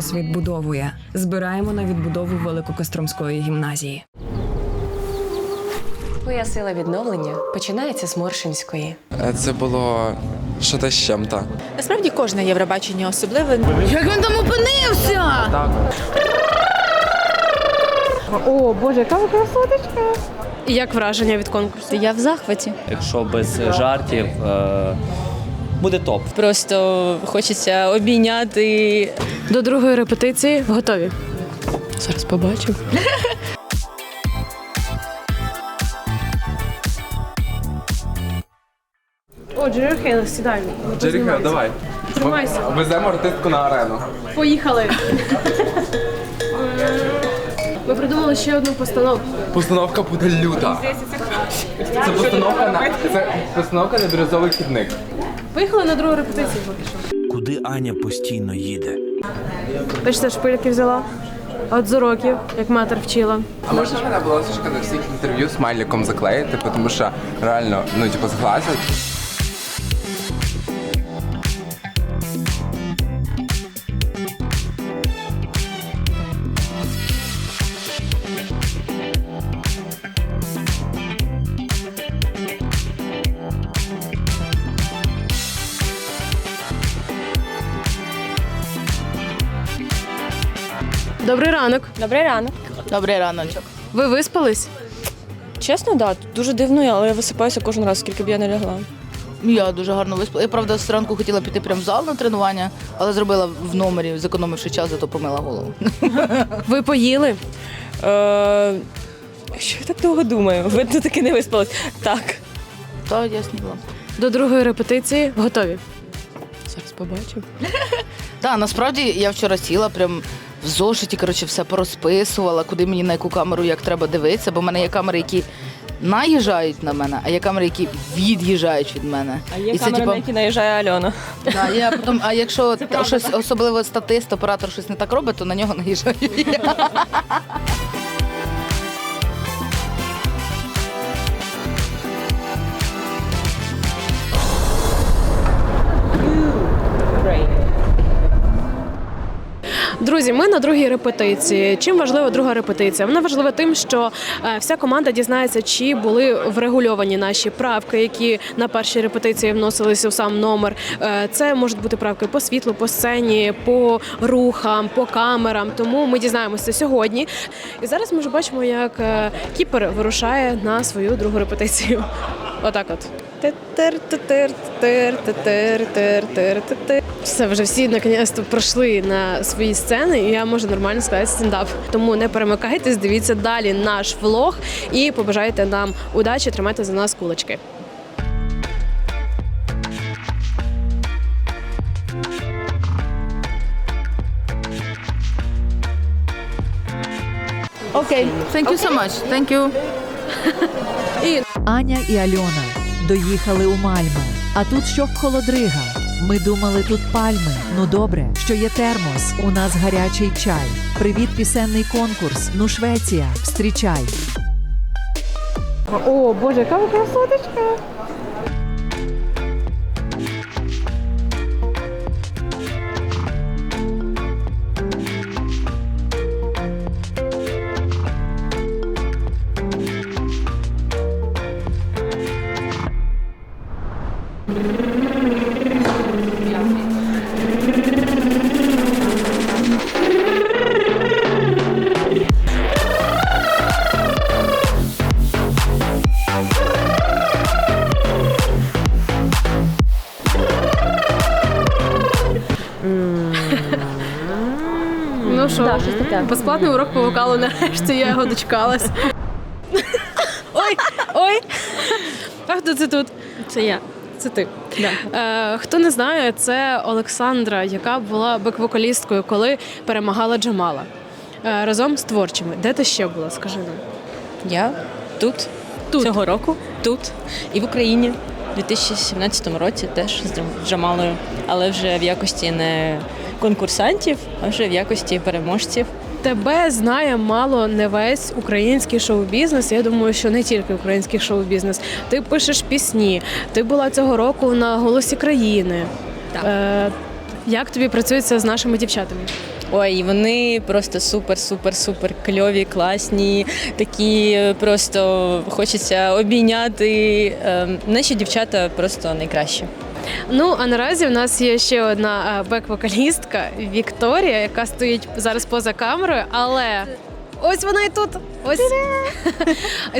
голос відбудовує. Збираємо на відбудову Великокостромської гімназії. Твоя сила відновлення починається з Моршинської. Е, Це було щось з чим-то. Насправді кожне Євробачення особливе. Як він там опинився? О, Боже, яка ви красоточка! Як враження від конкурсу? Я в захваті. Якщо без жартів, е, буде топ. Просто хочеться обійняти. До другої репетиції готові. Зараз побачимо. О, Хейл, сідай. Джеріха, давай. Тримайся. Веземо артистку на арену. Поїхали. Ми придумали ще одну постановку. Постановка буде люта. Це постановка на це постановка на бірюзовий хідник. Поїхали на другу репетицію поки що. Куди Аня постійно їде? Бачите, шпильки взяла. От з уроків, як матер вчила. А можна мене було на всіх інтерв'ю смайликом заклеїти, тому що реально, ну типу, зглазять. Добрий ранок. Добрий ранок. Добрий раночок. Ви виспались? Чесно, да, дуже дивно, але я висипаюся кожен раз, скільки б я не лягла. Я дуже гарно виспала. Я правда зранку хотіла піти прямо в зал на тренування, але зробила в номері, зекономивши час, зато помила голову. Ви поїли? Е, що я так довго думаю? Видно, таки не виспалась. Так. Та ясно було. До другої репетиції готові. Зараз побачимо. Так, насправді я вчора сіла прям в зошиті, коротше, все порозписувала, куди мені на яку камеру як треба дивитися, бо в мене є камери, які наїжджають на мене, а є камери, які від'їжджають від мене. А є І це, типу, на які наїжджає Альона. Да, я потім, а якщо щось особливо статист, оператор щось не так робить, то на нього наїжджаю. я. Друзі, ми на другій репетиції. Чим важлива друга репетиція? Вона важлива тим, що е, вся команда дізнається, чи були врегульовані наші правки, які на першій репетиції вносилися в сам номер. Е, Це можуть бути правки по світлу, по сцені, по рухам, по камерам. Тому ми дізнаємося сьогодні. І зараз ми вже бачимо, як е, кіпер вирушає на свою другу репетицію. Отак от. Все, вже всі наконець-то пройшли на свої сцени, і я можу нормально сказати стендап. Тому не перемикайтесь, дивіться далі наш влог і побажайте нам удачі, тримайте за нас кулачки. Окей, thank you so much. Thank you. Аня і Альона доїхали у мальми, А тут що холодрига. Ми думали, тут пальми. Ну добре, що є термос. У нас гарячий чай. Привіт, пісенний конкурс. Ну, Швеція, встрічай. О, Боже, яка ви! Ну що, безплатний урок по вокалу нарешті я його дочекалась. ой, ой. А хто це тут? Це я. Це ти. Е, хто не знає, це Олександра, яка була бек-вокалісткою, коли перемагала Джамала. Е, разом з творчими. Де ти ще була? Скажи нам. Я тут, Тут. цього року, тут і в Україні. У 2017 році теж з Джам- Джамалою, але вже в якості не конкурсантів, а вже в якості переможців. Тебе знає мало не весь український шоу-бізнес. Я думаю, що не тільки український шоу-бізнес. Ти пишеш пісні. Ти була цього року на голосі країни. Так. Е, Як тобі працюється з нашими дівчатами? Ой, вони просто супер, супер, супер кльові, класні, такі е, просто хочеться обійняти. Е, Наші дівчата просто найкращі. Ну а наразі в нас є ще одна е, бек-вокалістка Вікторія, яка стоїть зараз поза камерою, але. Ось вона і тут. Ось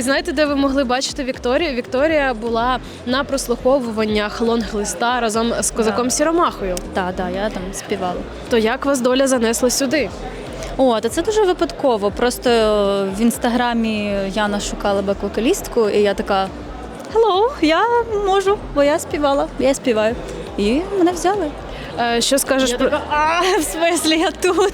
знаєте, де ви могли бачити Вікторію? Вікторія була на прослуховуваннях лонг-листа разом з козаком Сіромахою. Так, так, я там співала. То як вас доля занесла сюди? О, та це дуже випадково. Просто в інстаграмі Яна шукала бек-вокалістку, і я така: Hello, я можу, бо я співала, я співаю. І мене взяли. Е, Що скажеш Я про така, а, в смислі, я тут.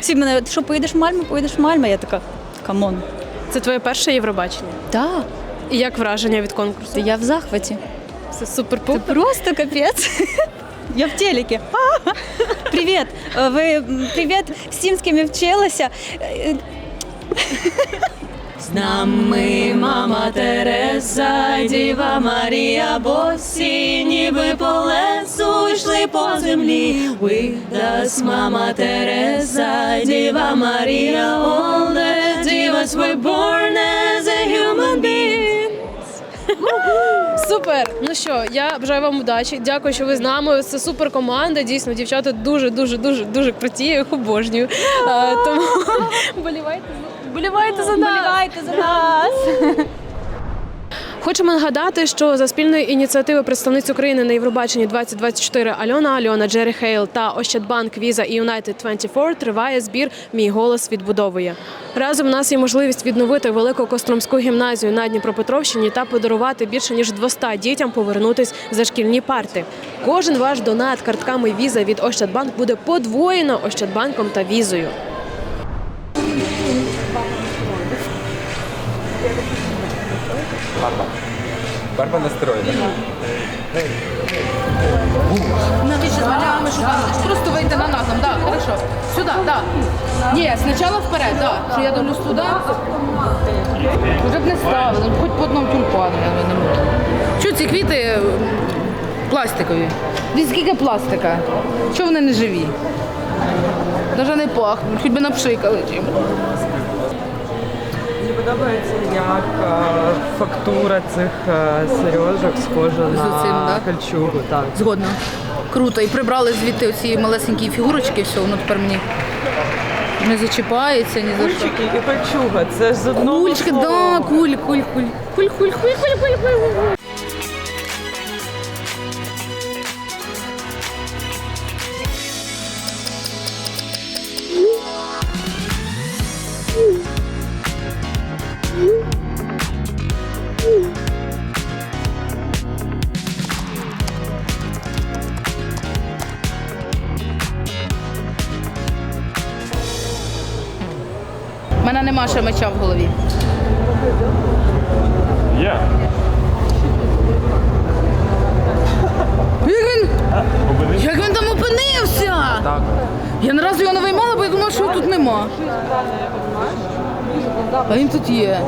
Всі мене, що, поїдеш в Мальму, поїдеш в Мальму? Я така, камон. це твоє перше Євробачення? Так, І як враження від конкурсу? я в захваті. Це супер Це просто капець. Я в телекі. А, Привіт. Е, Ви привіт всім, з ким я вчилася. З нами мама Тереза, Діва Марія, босі, ніби по лесу йшли по землі. With us, мама Тереза, Діва Марія, all the divas were born as a human being. Супер! Ну що, я бажаю вам удачі. Дякую, що ви з нами. Це супер команда. Дійсно, дівчата дуже, дуже, дуже, дуже круті. Я їх обожнюю. А, тому болівайте, болівайте за нас. Болівайте за нас. Хочемо нагадати, що за спільної ініціативи представниць України на Євробаченні 2024 Альона Альона, Джері Хейл та Ощадбанк Віза і United 24 триває збір Мій голос відбудовує. Разом у нас є можливість відновити велику Костромську гімназію на Дніпропетровщині та подарувати більше ніж 200 дітям повернутись за шкільні парти. Кожен ваш донат картками Віза від Ощадбанк буде подвоєно Ощадбанком та візою. Барба настроєна. Навіщо з шукати? Просто вийти на назом, так, хорошо. Сюди, так. Ні, спочатку вперед, так. Що я дивлюсь туди. Вже б не ставили, ну, хоч по одному тюльпану, я не можу. Що ці квіти пластикові? Дивіться, скільки пластика? Чого вони не живі? Навіть не пахнуть, хоч би напшикали чим. Подобається, як е, фактура цих е, сережок схожа на цим, да? кольчугу. Так. Згодна. Круто. І прибрали звідти оці малесенькі фігурочки, все, воно тепер мені не зачіпається ні за що. Кульчики і кольчуга. Це ж з одного Кульчики, слова. да, куль, куль, куль. Куль, куль, куль, куль, куль, куль, нема ще меча в голові. Є. Як він? Як він там опинився? Так. Я не разу його не виймала, бо я думала, що його тут нема. А він тут є.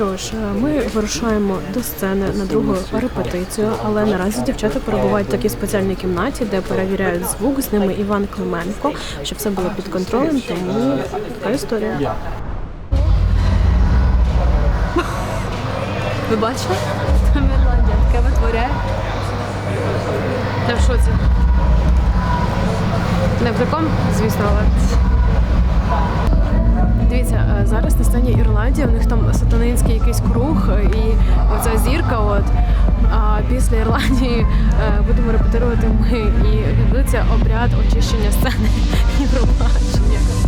Що ж, е, ми вирушаємо до сцени на другу репетицію, але наразі дівчата перебувають в такій спеціальній кімнаті, де перевіряють звук. З ними Іван Клименко, щоб все було під контролем. Тому така історія. Ви бачили? Сатанинський якийсь круг і оця зірка. От а після Ірландії е, будемо репетирувати ми і відбудеться обряд очищення сцени Євробачення.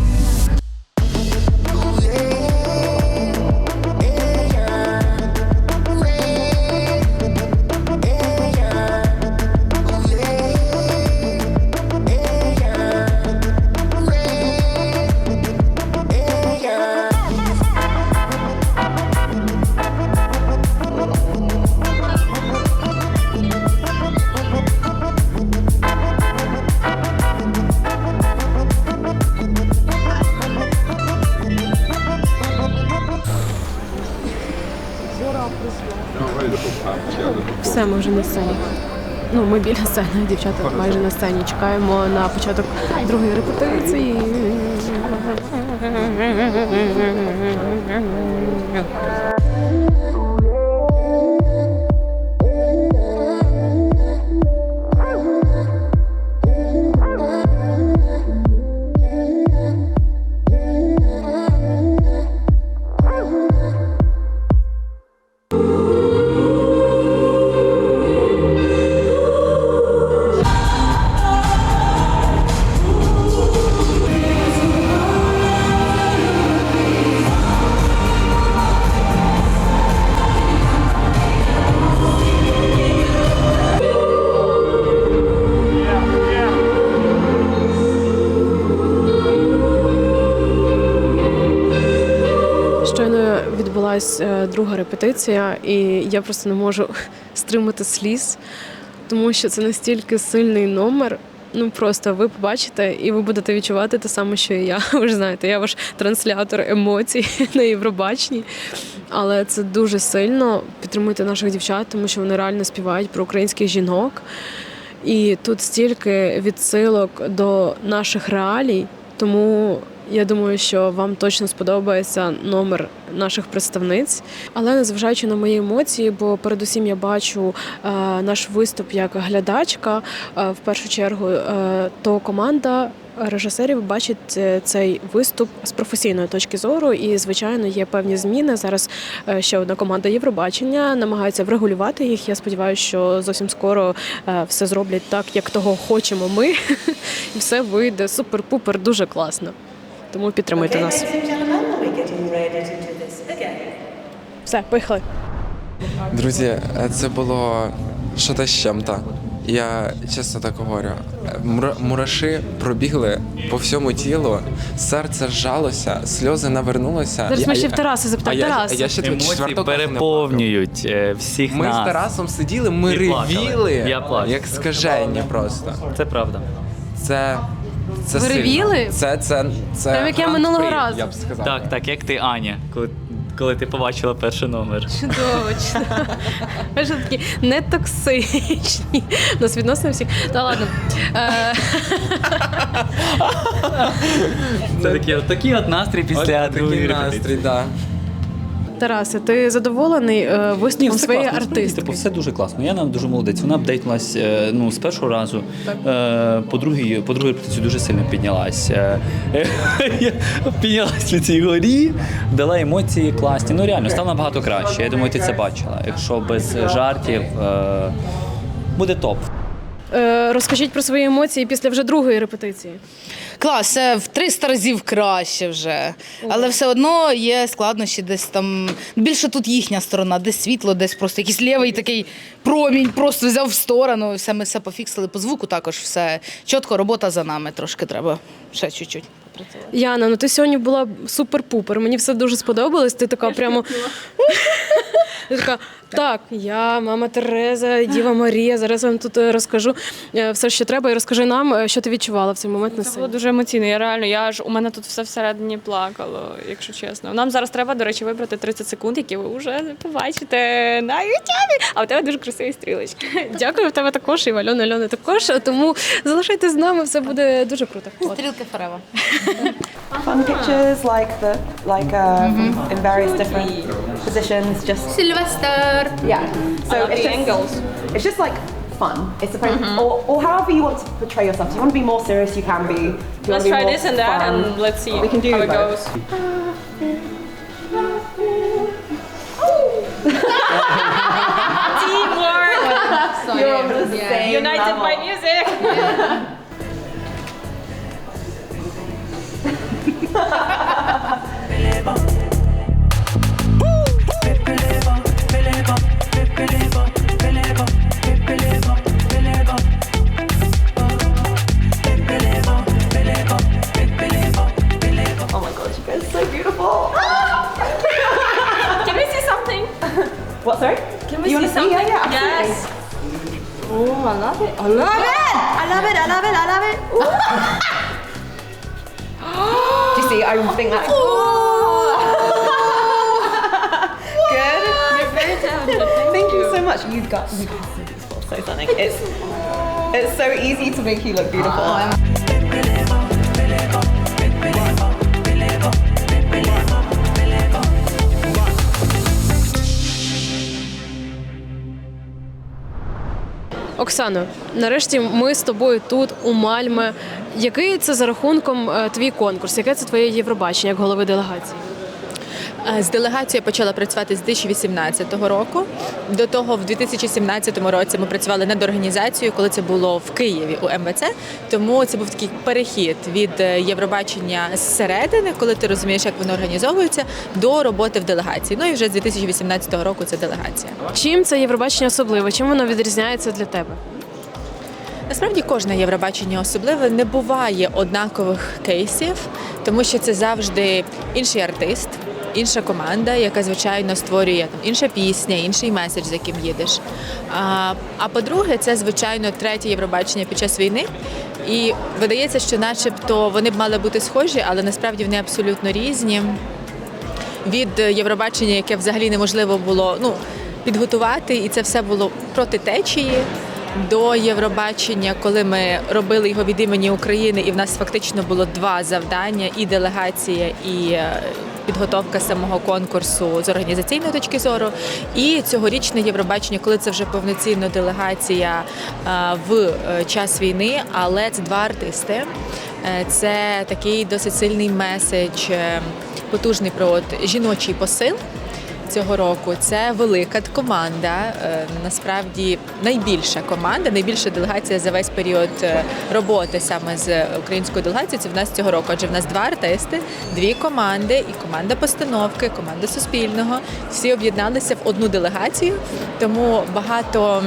Все, ми вже на сцені. Ну, ми біля сцени, дівчата майже на сцені. Чекаємо на початок другої репетиції. Відбулась е, друга репетиція, і я просто не можу стримати сліз, тому що це настільки сильний номер. Ну просто ви побачите, і ви будете відчувати те саме, що і я. Ви ж знаєте, я ваш транслятор емоцій на Євробаченні. Але це дуже сильно підтримуйте наших дівчат, тому що вони реально співають про українських жінок. І тут стільки відсилок до наших реалій, тому я думаю, що вам точно сподобається номер наших представниць. Але незважаючи на мої емоції, бо передусім я бачу е, наш виступ як глядачка, е, в першу чергу, е, то команда. Режисерів бачить цей виступ з професійної точки зору, і звичайно є певні зміни. Зараз ще одна команда Євробачення намагається врегулювати їх. Я сподіваюся, що зовсім скоро все зроблять так, як того хочемо ми, і все вийде супер-пупер, дуже класно. Тому підтримуйте нас. Все, поїхали. Друзі, це було що та з чим-то. Я чесно так говорю. Мура- Мураші пробігли по всьому тілу, серце зжалося, сльози навернулося. Зараз ми ще в Тараса я, Тарас, я ще Емоції переповнюють е, всіх. Ми нас. з Тарасом сиділи, ми І плакали. ревіли, Я плачу. як скажені просто. Це правда. Це. Це Ви сильно. ревіли? Це, це, це Прям як я минулого прix, разу. Я б сказав. Так, так, як ти, Аня, коли, коли ти побачила перший номер. Чудово. Ви ж такі нетоксичні. У нас відносно всіх. Та ладно. Е, Це такий, от, такий от настрій після От другої такий репетиції. настрій, да. Тарасе, ти задоволений е, Ні, виступом все своєї класно. Артистки? Типу, все дуже класно. Яна дуже молодець. Вона апдейтнулась е, ну, з першого разу. Е, по другій, по другій репетиції дуже сильно піднялась. Е, піднялась на цій горі, дала емоції класні. Ну реально, став набагато краще. Я думаю, ти це бачила. Якщо без жартів буде топ. Е, Розкажіть про свої емоції після вже другої репетиції. Клас, це в 300 разів краще вже. Але все одно є складнощі десь там. Більше тут їхня сторона, десь світло, десь просто якийсь лівий такий промінь, просто взяв в сторону. Все ми все пофіксили по звуку. Також все чітко, робота за нами. Трошки треба ще чуть-чуть. Яна, ну ти сьогодні була супер-пупер. Мені все дуже сподобалось. Ти така прямо. Ти така, так, я, мама Тереза, Діва Марія. Зараз вам тут е, розкажу е, все, що треба, і розкажи нам, е, що ти відчувала в цей момент на Це було дуже емоційно. Я реально, я ж у мене тут все всередині плакало, якщо чесно. Нам зараз треба, до речі, вибрати 30 секунд, які ви вже побачите на ютубі. А у тебе дуже красиві стрілочки. Дякую, в тебе також, і в Альони Альони також. Тому залишайтесь з нами, все буде дуже круто. Стрілки Фарева. fun ah. pictures like the like uh, in various different positions. Just Sylvester. yeah. So it's the just, angles. It's just like fun. It's supposed mm-hmm. or, or however you want to portray yourself. You want to be more serious? You can be. You Let's be try this and that, and let's see We can do how it both. goes. Teamwork, united by music. Oh Can we see something? What, sorry? Can we You see wanna see? something? Yeah, yeah, yes. Oh, I love it. I love it. I love it. I love it. I love it. Do you see? I think that's. Good. You're very talented. Thank you so much. you got you have to do so something. It's it's so easy to make you look beautiful. Оксано, нарешті ми з тобою тут, у Мальме. Який це за рахунком е, твій конкурс? Яке це твоє Євробачення як голови делегації? Е, З делегацією я почала працювати з 2018 року. До того, в 2017 році ми працювали над організацією, коли це було в Києві у МВЦ. Тому це був такий перехід від е, Євробачення зсередини, коли ти розумієш, як воно організовується, до роботи в делегації. Ну і вже з 2018 року це делегація. Чим це Євробачення особливе? Чим воно відрізняється для тебе? Насправді кожне Євробачення особливе не буває однакових кейсів, тому що це завжди інший артист, інша команда, яка звичайно створює там інша пісня, інший меседж, з яким їдеш. А, а по-друге, це звичайно третє Євробачення під час війни. І видається, що, начебто, вони б мали бути схожі, але насправді вони абсолютно різні. Від Євробачення, яке взагалі неможливо було ну, підготувати, і це все було проти течії. До Євробачення, коли ми робили його від імені України, і в нас фактично було два завдання: і делегація, і е, підготовка самого конкурсу з організаційної точки зору. І цьогорічне Євробачення, коли це вже повноцінна делегація е, в е, час війни, але це два артисти. Це такий досить сильний меседж, потужний про жіночий посил цього року. Це велика команда. е, Насправді найбільша команда, найбільша делегація за весь період е, роботи саме з українською делегацією. Це в нас цього року. Адже в нас два артисти, дві команди, і команда постановки, команда суспільного. Всі об'єдналися в одну делегацію, тому багато.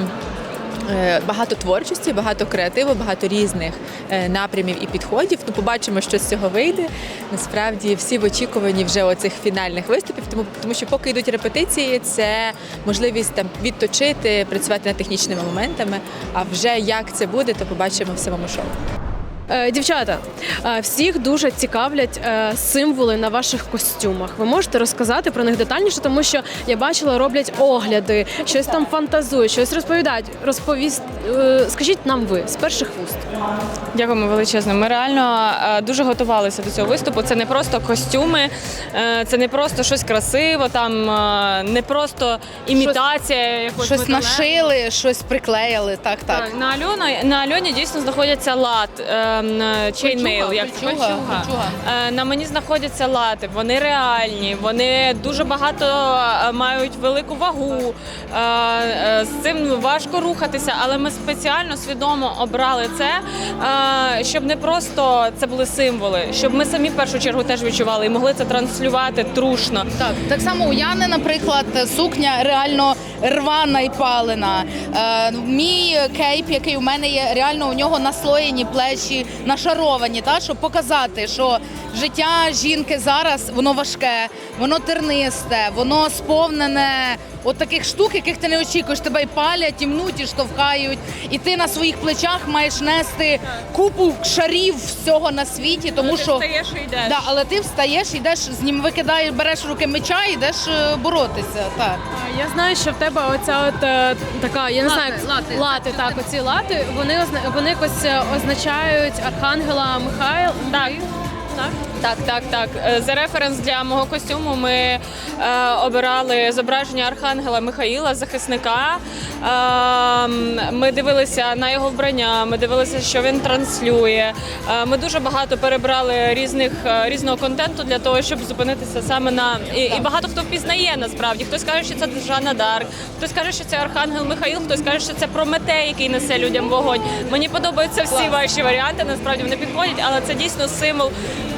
Е, Багато творчості, багато креативу, багато різних е, напрямів і підходів. Ну, побачимо, що з цього вийде. Насправді всі в очікуванні вже оцих фінальних виступів, тому тому що поки йдуть репетиції, це можливість там відточити, працювати над технічними моментами. А вже як це буде, то побачимо в самому шоу. Е, Дівчата, е, всіх дуже цікавлять е, символи на ваших костюмах. Ви можете розказати про них детальніше, тому що я бачила, роблять огляди, щось там фантазують, щось розповідають. Розповість, скажіть нам ви з перших вуст. Дякуємо величезно. Ми реально дуже готувалися до цього виступу. Це не просто костюми, це не просто щось красиво, там не просто імітація якогось Щось нашили, щось приклеїли. Так, так. Так, на Альоні, на Альоні дійсно знаходяться ем, чейнмейл, як кольчуга. Е, На мені знаходяться лати, вони реальні, вони дуже багато е, мають велику вагу. Е, е, З цим важко рухатися, але ми спеціально свідомо обрали це, е, щоб не просто це були символи, щоб ми самі в першу чергу теж відчували і могли це транслювати трушно. Так, так само у Яни, наприклад, сукня реально рвана і палена. Е, мій кейп, який у мене є, реально у нього наслоєні плечі, нашаровані, та, щоб показати, що життя жінки зараз воно важке, воно тернисте, воно сповнене от таких штук, яких ти не очікуєш. Тебе і палять, і мнуть, і штовхають. І ти на своїх плечах маєш нести купу шарів всього на світі, тому Але ти що встаєш і йдеш. Да, але ти встаєш, йдеш з ним, викидаєш, береш руки меча і йдеш е, боротися. Так. Я знаю, що в тебе оця от е, така, я не Лати, знаю, як- лати. так, оці лати, вони вони якось е, означають Архангела Михайл. Так. Так. Так, так, так. Е, За референс для мого костюму ми е, обирали зображення Архангела Михаїла, захисника. Е, ми дивилися на його вбрання, ми дивилися, що він транслює. Е, ми дуже багато перебрали різних е, різного контенту для того, щоб зупинитися саме на і, і багато хто впізнає насправді. Хтось каже, що це Жанна Дарк, хтось каже, що це Архангел Михаїл, хтось каже, що це Прометей, який несе людям вогонь. Мені подобаються всі ваші варіанти. Насправді вони підходять, але це дійсно символ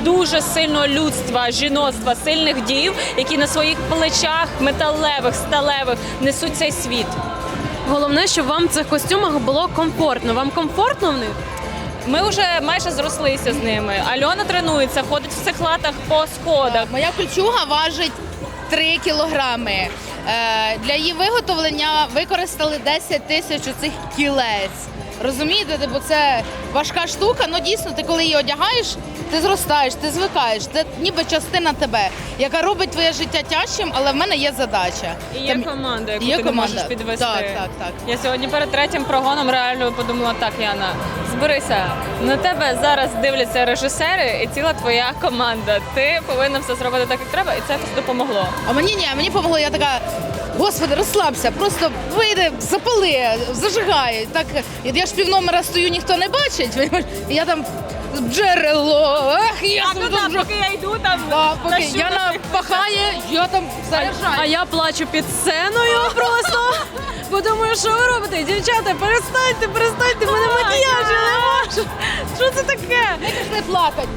дуже сильного людства, жіноцтва, сильних дів, які на своїх плечах металевих, сталевих несуть цей світ. Головне, щоб вам в цих костюмах було комфортно. Вам комфортно в них? Ми вже майже зрослися з ними. Альона тренується, ходить в цих латах по сходах. Моя кольчуга важить 3 кілограми. Е, для її виготовлення використали 10 тисяч цих кілець. Розумієте, типу, це важка штука, але дійсно ти коли її одягаєш, ти зростаєш, ти звикаєш. Це ніби частина тебе, яка робить твоє життя тяжчим, але в мене є задача. І є Там- команда, яку є ти не команда. можеш підвести. Так, так, так. Я сьогодні перед третім прогоном реально подумала, так, Яна, зберися. На тебе зараз дивляться режисери і ціла твоя команда. Ти повинна все зробити так, як треба, і це допомогло. А мені ні, мені помогло, я така. Господи, розслабся, просто вийди, запали, зажигай. Так, я ж півномера стою, ніхто не бачить. понімаєш? І я там джерело. Ех, я А, ну да, дуже- поки я йду там. Да, поки тащу Яна на всіх. пахає, я там за А я плачу під сценою просто. Бо думаю, що ви робите? Дівчата, перестаньте, перестаньте, в мене макіяжу не можу. Що це таке? Не плакати.